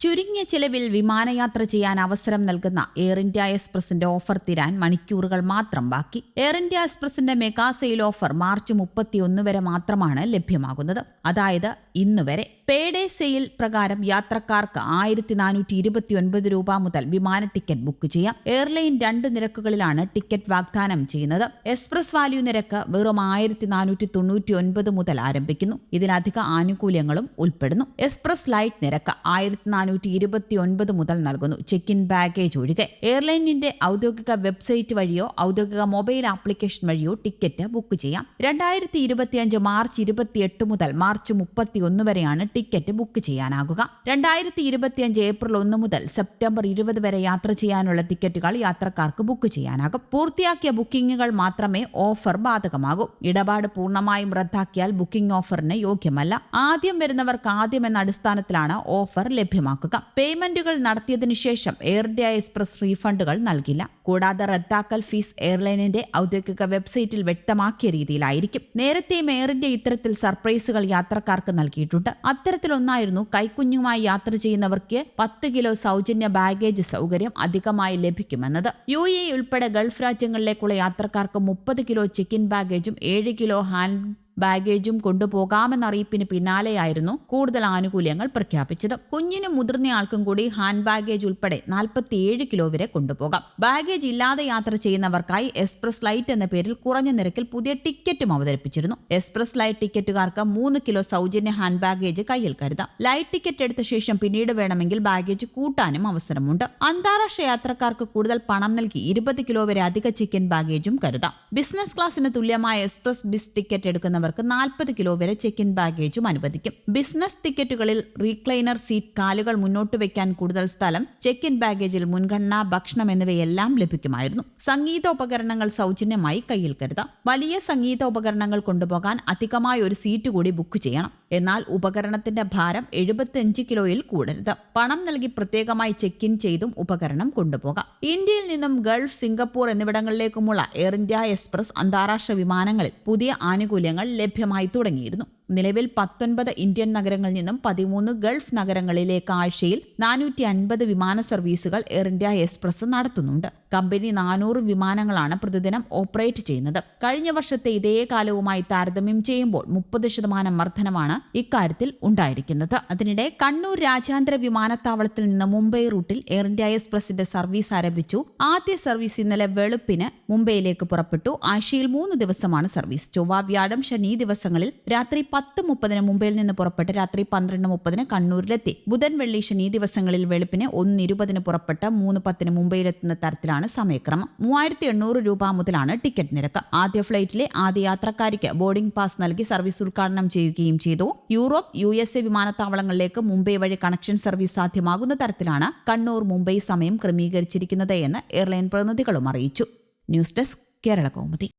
ചുരുങ്ങിയ ചിലവിൽ വിമാനയാത്ര ചെയ്യാൻ അവസരം നൽകുന്ന എയർ ഇന്ത്യ എക്സ്പ്രസിന്റെ ഓഫർ തീരാൻ മണിക്കൂറുകൾ മാത്രം ബാക്കി. എയർ ഇന്ത്യ എക്സ്പ്രസിന്റെ മെഗാ സെയിൽ ഓഫർ മാർച്ച് മുപ്പത്തിയൊന്ന് വരെ മാത്രമാണ് ലഭ്യമാകുന്നത്. അതായത് ഇന്ന് വരെ പേ ഡേ സെയിൽ പ്രകാരം യാത്രക്കാർക്ക് ആയിരത്തി നാനൂറ്റി ഇരുപത്തി ഒൻപത് രൂപ മുതൽ വിമാന ടിക്കറ്റ് ബുക്ക് ചെയ്യാം. എയർലൈൻ രണ്ട് നിരക്കുകളിലാണ് ടിക്കറ്റ് വാഗ്ദാനം ചെയ്യുന്നത്. എക്സ്പ്രസ് വാല്യൂ നിരക്ക് വെറും ആയിരത്തി നാനൂറ്റി തൊണ്ണൂറ്റി ഒൻപത് മുതൽ ആരംഭിക്കുന്നു. ഇതിലധിക ആനുകൂല്യങ്ങളും ഉൾപ്പെടുന്നു. എക്സ്പ്രസ് ലൈറ്റ് നിരക്ക് ആയിരത്തി നാനൂറ്റി ഇരുപത്തി ഒൻപത് മുതൽ നൽകുന്നു. ചെക്ക് ഇൻ ബാഗേജ് ഒഴികെ. എയർലൈനിന്റെ ഔദ്യോഗിക വെബ്സൈറ്റ് വഴിയോ ഔദ്യോഗിക മൊബൈൽ ആപ്ലിക്കേഷൻ വഴിയോ ടിക്കറ്റ് ബുക്ക് ചെയ്യാം. രണ്ടായിരത്തി ഇരുപത്തിയഞ്ച് മാർച്ച് ഇരുപത്തിയെട്ട് മുതൽ മാർച്ച് മുപ്പത്തി ഒന്ന് വരെയാണ് ടിക്കറ്റ് ബുക്ക് ചെയ്യാനാകുക. രണ്ടായിരത്തി ഇരുപത്തിയഞ്ച് ഏപ്രിൽ ഒന്ന് മുതൽ സെപ്റ്റംബർ ഇരുപത് വരെ യാത്ര ചെയ്യാനുള്ള ടിക്കറ്റുകൾ യാത്രക്കാർക്ക് ബുക്ക് ചെയ്യാനാകും. പൂർത്തിയാക്കിയ ബുക്കിംഗുകൾ മാത്രമേ ഓഫർ ബാധകമാകൂ. ഇടപാട് പൂർണമായും റദ്ദാക്കിയാൽ ബുക്കിംഗ് ഓഫറിന് യോഗ്യമല്ല. ആദ്യം വരുന്നവർക്ക് ആദ്യം എന്ന അടിസ്ഥാനത്തിലാണ് ഓഫർ ലഭ്യമാക്കുക. പേയ്മെന്റുകൾ നടത്തിയതിനു ശേഷം എയർ ഇന്ത്യ എക്സ്പ്രസ് റീഫണ്ടുകൾ നൽകില്ല. കൂടാതെ റദ്ദാക്കൽ ഫീസ് എയർലൈനിന്റെ ഔദ്യോഗിക വെബ്സൈറ്റിൽ വ്യക്തമാക്കിയ രീതിയിലായിരിക്കും. നേരത്തെയും എയർ ഇന്ത്യ ഇത്തരത്തിൽ സർപ്രൈസുകൾ യാത്രക്കാർക്ക് നൽകിയിട്ടുണ്ട്. അത്തരത്തിലൊന്നായിരുന്നു കൈക്കുഞ്ഞുമായി യാത്ര ചെയ്യുന്നവർക്ക് പത്ത് കിലോ സൗജന്യ ബാഗേജ് സൗകര്യം അധികമായി ലഭിക്കുമെന്നത്. യു എ ഉൾപ്പെടെ ഗൾഫ് രാജ്യങ്ങളിലേക്കുള്ള യാത്രക്കാർക്ക് മുപ്പത് കിലോ ചിക്കൻ ബാഗേജും ഏഴ് കിലോ ഹാൻഡ് ബാഗേജും കൊണ്ടുപോകാമെന്ന അറിയിപ്പിന് പിന്നാലെയായിരുന്നു കൂടുതൽ ആനുകൂല്യങ്ങൾ പ്രഖ്യാപിച്ചത്. കുഞ്ഞിനും മുതിർന്നയാൾക്കും കൂടി ഹാൻഡ് ബാഗേജ് ഉൾപ്പെടെ നാൽപ്പത്തിയേഴ് കിലോ വരെ കൊണ്ടുപോകാം. ബാഗേജ് ഇല്ലാതെ യാത്ര ചെയ്യുന്നവർക്കായി എക്സ്പ്രസ് ലൈറ്റ് എന്ന പേരിൽ കുറഞ്ഞ നിരക്കിൽ പുതിയ ടിക്കറ്റും അവതരിപ്പിച്ചിരുന്നു. എക്സ്പ്രസ് ലൈറ്റ് ടിക്കറ്റുകാർക്ക് മൂന്ന് കിലോ സൗജന്യ ഹാൻഡ് ബാഗേജ് കയ്യിൽ കരുതാം. ലൈറ്റ് ടിക്കറ്റ് എടുത്ത ശേഷം പിന്നീട് വേണമെങ്കിൽ ബാഗേജ് കൂട്ടാനും അവസരമുണ്ട്. അന്താരാഷ്ട്ര യാത്രക്കാർക്ക് കൂടുതൽ പണം നൽകി ഇരുപത് കിലോ വരെ അധിക ചിക്കൻ ബാഗേജും കരുതാം. ബിസിനസ് ക്ലാസ്സിന് തുല്യമായ എക്സ്പ്രസ് ബിസ് ടിക്കറ്റ് എടുക്കുന്നവർ വരുന്നവർക്ക് നാൽപ്പത് കിലോ വരെ ചെക്ക് ഇൻ ബാഗേജും അനുവദിക്കും. ബിസിനസ് ടിക്കറ്റുകളിൽ റീക്ലൈനർ സീറ്റ് കാലുകൾ മുന്നോട്ട് വയ്ക്കാൻ കൂടുതൽ സ്ഥലം ചെക്ക് ഇൻ ബാഗേജിൽ മുൻഗണന ഭക്ഷണം എന്നിവയെല്ലാം ലഭിക്കുമായിരുന്നു. സംഗീതോപകരണങ്ങൾ സൗജന്യമായി കയ്യിൽ കരുതാം. വലിയ സംഗീത ഉപകരണങ്ങൾ കൊണ്ടുപോകാൻ അധികമായ ഒരു സീറ്റ് കൂടി ബുക്ക് ചെയ്യണം. എന്നാൽ ഉപകരണത്തിന്റെ ഭാരം എഴുപത്തിയഞ്ച് കിലോയിൽ കൂടരുത്. പണം നൽകി പ്രത്യേകമായി ചെക്ക് ഇൻ ചെയ്തും ഉപകരണം കൊണ്ടുപോകാം. ഇന്ത്യയിൽ നിന്നും ഗൾഫ് സിംഗപ്പൂർ എന്നിവിടങ്ങളിലേക്കുമുള്ള എയർ ഇന്ത്യ എക്സ്പ്രസ് അന്താരാഷ്ട്ര വിമാനങ്ങളിൽ പുതിയ ആനുകൂല്യങ്ങൾ ലഭ്യമായി തുടങ്ങിയിരുന്നു. നിലവിൽ പത്തൊൻപത് ഇന്ത്യൻ നഗരങ്ങളിൽ നിന്നും പതിമൂന്ന് ഗൾഫ് നഗരങ്ങളിലേക്ക് ആഴ്ചയിൽ നാനൂറ്റി അൻപത് വിമാന സർവീസുകൾ എയർ ഇന്ത്യ എക്സ്പ്രസ് നടത്തുന്നുണ്ട്. കമ്പനി നാനൂറ് വിമാനങ്ങളാണ് പ്രതിദിനം ഓപ്പറേറ്റ് ചെയ്യുന്നത്. കഴിഞ്ഞ വർഷത്തെ ഇതേ കാലവുമായി താരതമ്യം ചെയ്യുമ്പോൾ മുപ്പത് ശതമാനം വർധനമാണ് ഇക്കാര്യത്തിൽ ഉണ്ടായിരിക്കുന്നത്. അതിനിടെ കണ്ണൂർ രാജ്യാന്തര വിമാനത്താവളത്തിൽ നിന്ന് മുംബൈ റൂട്ടിൽ എയർ ഇന്ത്യ എക്സ്പ്രസിന്റെ സർവീസ് ആരംഭിച്ചു. ആദ്യ സർവീസ് ഇന്നലെ വെളുപ്പിന് മുംബൈയിലേക്ക് പുറപ്പെട്ടു. ആഴ്ചയിൽ മൂന്ന് ദിവസമാണ് സർവീസ്. ചൊവ്വ വ്യാഴം ശനി ദിവസങ്ങളിൽ രാത്രി പത്ത് മുപ്പതിന് മുംബൈയിൽ നിന്ന് പുറപ്പെട്ട് രാത്രി പന്ത്രണ്ട് മുപ്പതിന് കണ്ണൂരിലെത്തി. ബുധൻ വെള്ളി ശനി ദിവസങ്ങളിൽ വെളുപ്പിന് ഒന്ന് ഇരുപതിന് പുറപ്പെട്ട് മൂന്ന് പത്തിന് മുംബൈയിലെത്തുന്ന തരത്തിലാണ് സമയക്രമം. മൂവായിരത്തി എണ്ണൂറ് രൂപ മുതലാണ് ടിക്കറ്റ് നിരക്ക്. ആദ്യ ഫ്ലൈറ്റിലെ ആദ്യ യാത്രക്കാരിക്ക് ബോർഡിംഗ് പാസ് നൽകി സർവീസ് ഉദ്ഘാടനം ചെയ്യുകയും ചെയ്തു. യൂറോപ്പ് യു എസ് എ വിമാനത്താവളങ്ങളിലേക്ക് മുംബൈ വഴി കണക്ഷൻ സർവീസ് സാധ്യമാകുന്ന തരത്തിലാണ് കണ്ണൂർ മുംബൈ സമയം ക്രമീകരിച്ചിരിക്കുന്നത് എന്ന് എയർലൈൻ പ്രതിനിധികളും അറിയിച്ചു. News desk Kerala Kaumudi